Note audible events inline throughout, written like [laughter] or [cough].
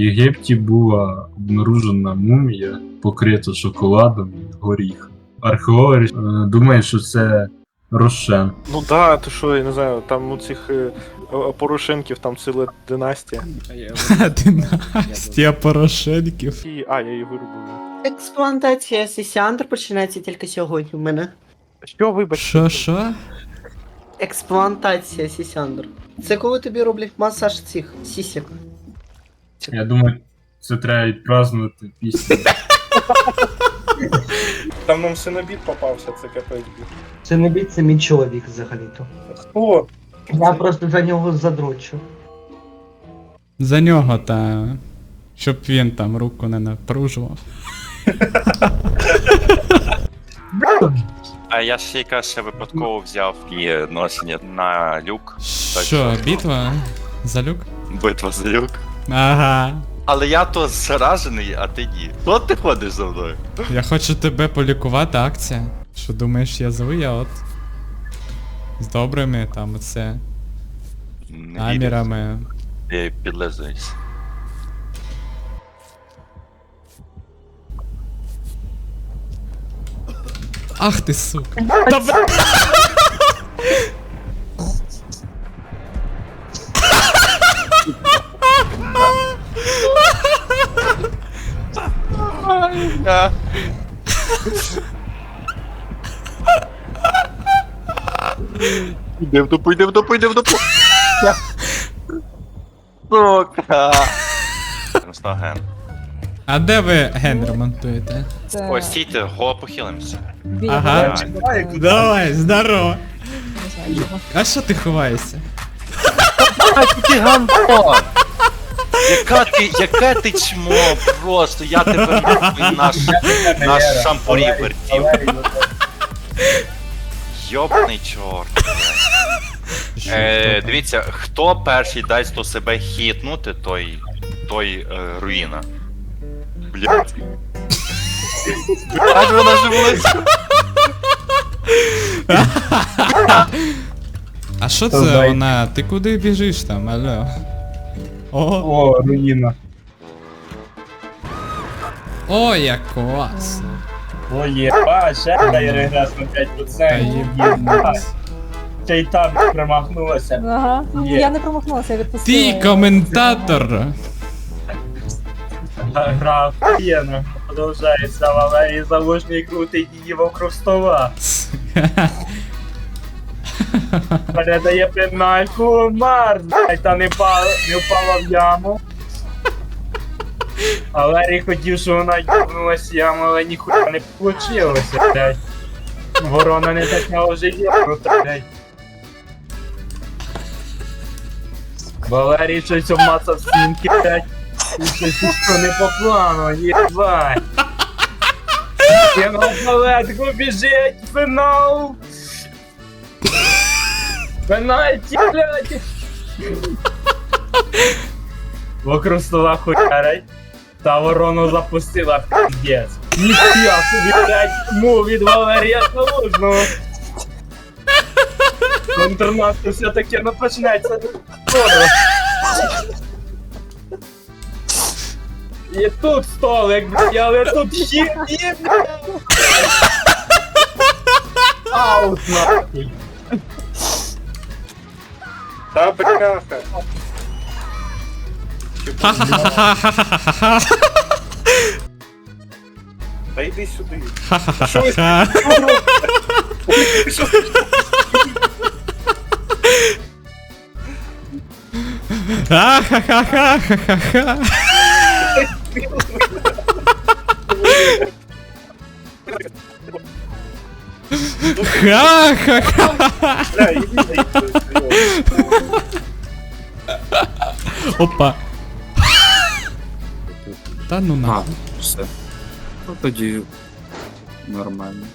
Єгипті була обнаружена мумія, покрита шоколадом і горіхом. Археологи е, думають, що це Рошен. Ну да, то що, я не знаю, там у цих е, о- Порошенків там ціла династія. [laughs] Династія Порошенків. І, а, я її вирубив. Експлантація сісіандр починається тільки сьогодні в мене. Що, вибач? Що, що? Експлантація сісіандр. Це коли тобі роблять масаж цих сісік. Я думаю, це треба відпразнувати пісню. Там нам синобіт попався, це капець. був. Це не бій, це мій чоловік взагалі-то. Хто? Я просто за нього задрочу. За нього та. Щоб він там руку не напружував. А я ще якраз ще випадково взяв і носення на люк. Що, битва? За люк? Битва за люк. Ага. Але я то заражений, а ти ні. Хто ти ходиш за мною? Я хочу тебе полікувати, акція. Що думаєш, я злий, я от. З добрими там оце. Не. Намірами. Ти підлизуєшся. Ах ти сука. [laughs] Йди в дупу, йди в дупу, йди в дупу. Сука. Ген. А де ви ген ремонтуєте? Це Ось стійте, го похилимося. біля Ага. Давай, здорово. Не знаю, чого. А що ти ховаєшся? Ти гандон! Яка ти, яке ти чмо просто, я тебе нахуй наш, наш шампурі вертів. Йобаний чорт. Е, дивіться, хто перший дасть до себе хітнути, той, той е, руїна. Блять. Аж вона живулась. А що це вона? Ти куди біжиш там, алло? О, О, руїна. о, як класно. О, єба, ще дай регрес на 5%. Та їбанець. Ще й там промахнулося. Ага, ну, Є. я не промахнулася, я відпустила. Ти її. коментатор. Гра охуєнно. Продовжається Валерій Залужний крутить її вокруг стола. [laughs] Передає пенальку блядь, та не, пала, не впала в яму. Валерій хотів, щоб вона їбнулась в яму, але ніхуя не вийшло, блядь. Ворона не така вже єбнута, блядь. Валерій щось обмацав стінки, блядь. І щось пішло не по плану, єбать. На палетку біжить, фінал. Пенальті, блядь. Вокруг стола хуярить. Та ворону запустила піздець. Ніхуя собі, блядь, му від Валерія Залужного. Контрнаступ все-таки ну почнеться. Добре. І тут столик, блядь, але тут хід, і, блядь. Аут, нахуй. Та бляха. Ха-ха-ха-ха-ха-ха-ха. Та йди сюди. Ха-ха-ха-ха. Ха-ха-ха-ха-ха-ха. Ха-ха-ха. Бля, іди, іди, іди. [laughs] Опа. Та ну А, все. Ну тоді нормально.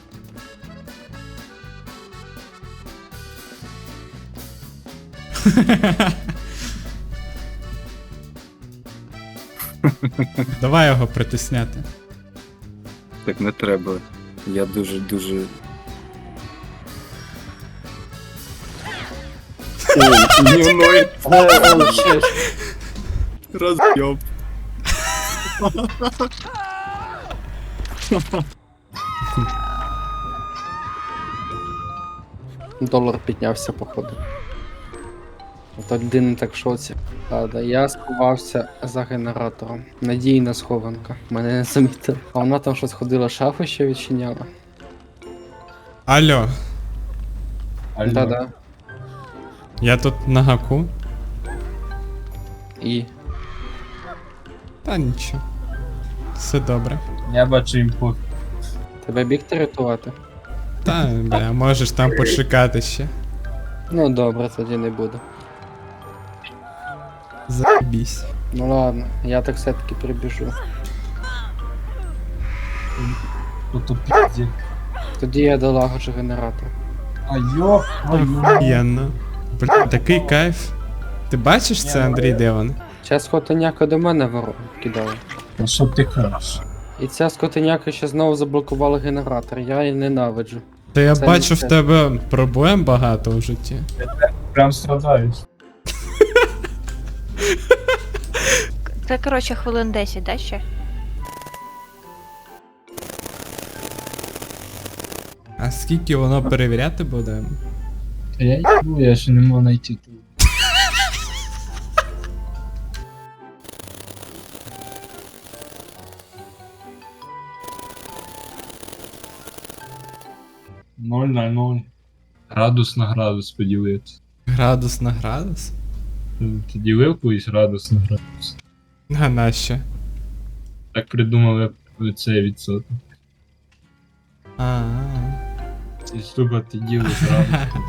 Давай його притисняти. Так не треба. Я дуже ні, ну. Розйоб. Долар піднявся, походу. От один так в шоці. Правда, я сховався за генератором. Надійна схованка. Мене не замітили. А вона там щось ходила, шафу ще відчиняла. Алло, Алло. Да-да. Я тут на гаку. І. Та нічого. Все добре. Я бачу імпот. Тебе бігти рятувати? Та, бля, можеш там почекати ще. Ну добре, тоді не буду. Заебісь. Ну ладно, я так все-таки прибіжу. Пізді. Тоді я долагоджу генератор. А йо, Охуєнно. Бля, такий кайф. Ти бачиш це, Андрій, де вони? Ця скотиняка до мене ворог кидала. Ну що ти кажеш? І ця скотиняка ще знову заблокувала генератор, я її ненавиджу. Та я Це бачу в те. тебе проблем багато в житті. Прям страдаєш. Це, коротше, хвилин 10, да, ще? А скільки воно перевіряти буде? Та я їбу, я ще не можу знайти тут. Ноль на ноль. Градус на градус поділити. Градус на градус? Ти ділив колись градус на градус? А нащо? Так придумали цей відсоток. А, Ці штука ти ділиш градус. [laughs]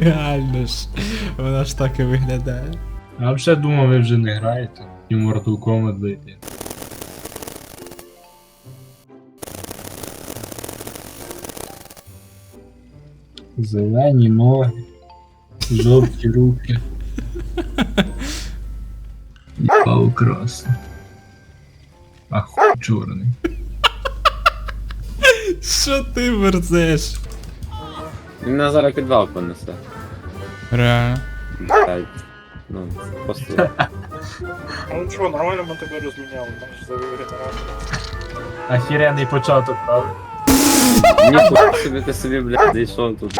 реально ж. Воно ж так і виглядає. А взагалі думав, ви вже не граєте. І Mortal Kombat дайте. Зелені ноги, жовті руки. І пау красний. А хуй чорний. Що ти верзеш? Він мене зараз підвал понесе. Реально. Блядь. Ну, це просто. Ну що, нормально ми тебе розміняли, знаєш, за генератор. Охеренний початок, правда? Ніхуя собі ти собі, блядь, зайшов тут.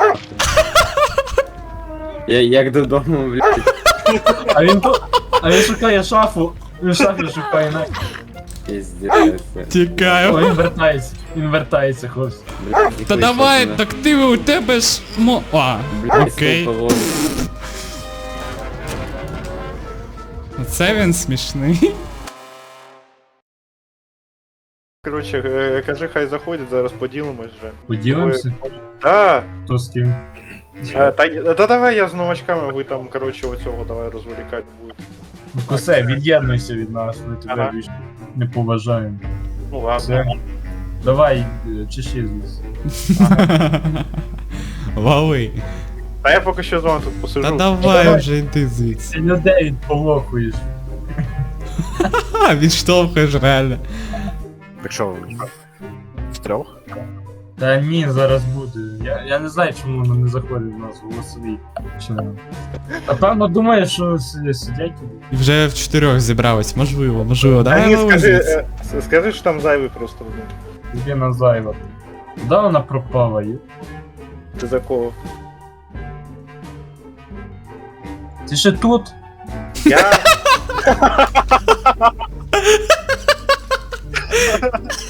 Я як додому, блядь, А він тут. А він шукає шафу. Він в шафі шукає на. піздець. О, Тікаю. він вертається. Він вертається, хлопці. Та давай, так ти у тебе ж мо. А, окей. Це він смішний. Коротше, е, кажи, хай заходять, зараз поділимось вже. Поділимося? Да, Хто з ким? е, та, та давай я з новачками, ви там, коротше, оцього давай розволікати будете. Ну, Косе, від'єднуйся від нас, ми тебе Ага. більше не поважаємо. Ну ладно. Все. Давай, е, чеши звідси. Вали. Та я поки що з вами тут посижу. Та давай вже йди звідси. Ти людей відповохуєш. А, відштовхуєш реально. Так що, в трьох? Та ні, зараз буде. Я, я не знаю, чому воно не заходить в нас голосові. члени. А певно думає, що с- сидять. І вже в чотирьох зібрались, можливо, можливо. А Давай ні, вали скажи, звідси. е, с- скажи, що там зайвий просто один. Де на зайва. Куди вона пропала? Є? Ти за кого? Ти ще тут? Я. [laughs]